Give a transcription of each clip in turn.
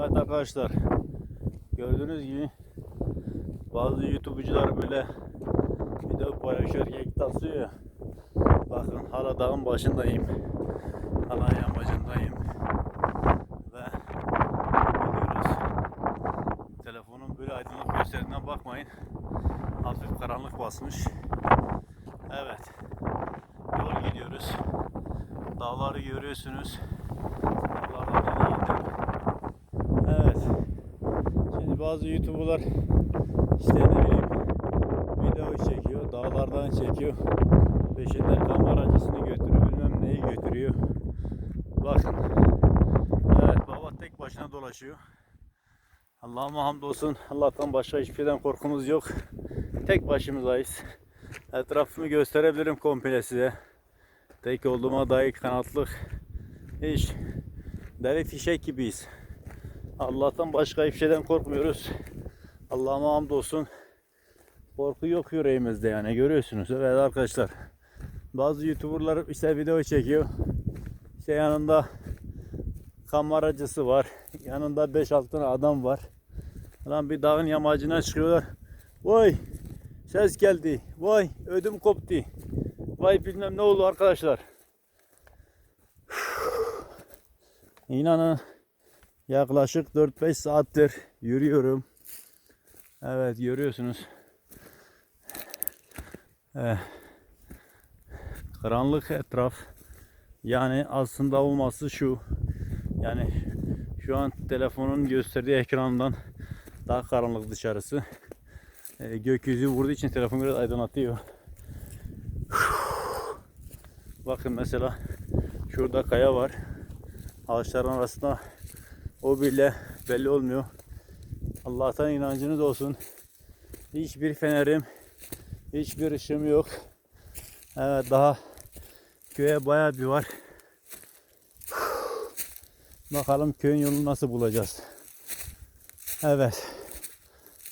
Evet arkadaşlar. Gördüğünüz gibi bazı YouTube'cular böyle video paylaşıyor, geyik taslıyor ya. Bakın hala dağın başındayım. Hala yamacındayım. Ve gidiyoruz. Telefonun böyle aydınlık gösterdiğinden bakmayın. Hafif karanlık basmış. Evet. Yol gidiyoruz. Dağları görüyorsunuz. Dağlardan iyidir. Evet. Şimdi bazı YouTuber'lar işte ne bileyim video çekiyor, dağlardan çekiyor. Peşinden kameracısını götürüyor, bilmem neyi götürüyor. Bakın. Evet baba tek başına dolaşıyor. Allah'ıma hamdolsun. Allah'tan başka hiçbir şeyden korkumuz yok. Tek başımızdayız. Etrafımı gösterebilirim komple size. Tek olduğuma dair kanatlık. Hiç. Deli fişek gibiyiz. Allah'tan başka hiçbir şeyden korkmuyoruz. Allah'ıma hamdolsun. Korku yok yüreğimizde yani görüyorsunuz. Evet arkadaşlar. Bazı YouTuber'lar işte video çekiyor. İşte yanında kameracısı var. Yanında 5-6 tane adam var. Lan bir dağın yamacına çıkıyorlar. Vay ses geldi. Vay ödüm koptu. Vay bilmem ne oldu arkadaşlar. İnanın yaklaşık 4-5 saattir yürüyorum. Evet görüyorsunuz. Evet. Karanlık etraf. Yani aslında olması şu. Yani şu an telefonun gösterdiği ekrandan daha karanlık dışarısı. Ee, gökyüzü vurduğu için telefon biraz aydınlatıyor. Bakın mesela şurada kaya var. Ağaçların arasında o bile belli olmuyor. Allah'tan inancınız olsun. Hiçbir fenerim, hiçbir ışığım yok. Evet daha köye bayağı bir var. Bakalım köyün yolunu nasıl bulacağız. Evet.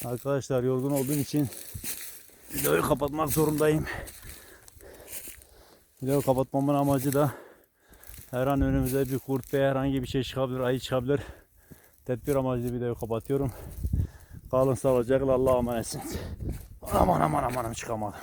Arkadaşlar yorgun olduğum için videoyu kapatmak zorundayım. Videoyu kapatmamın amacı da her an önümüze bir kurt veya herhangi bir şey çıkabilir, ayı çıkabilir. Tedbir amacıyla videoyu kapatıyorum. Kalın sağlıcakla Allah'a emanetsiniz. Aman aman aman çıkamadım.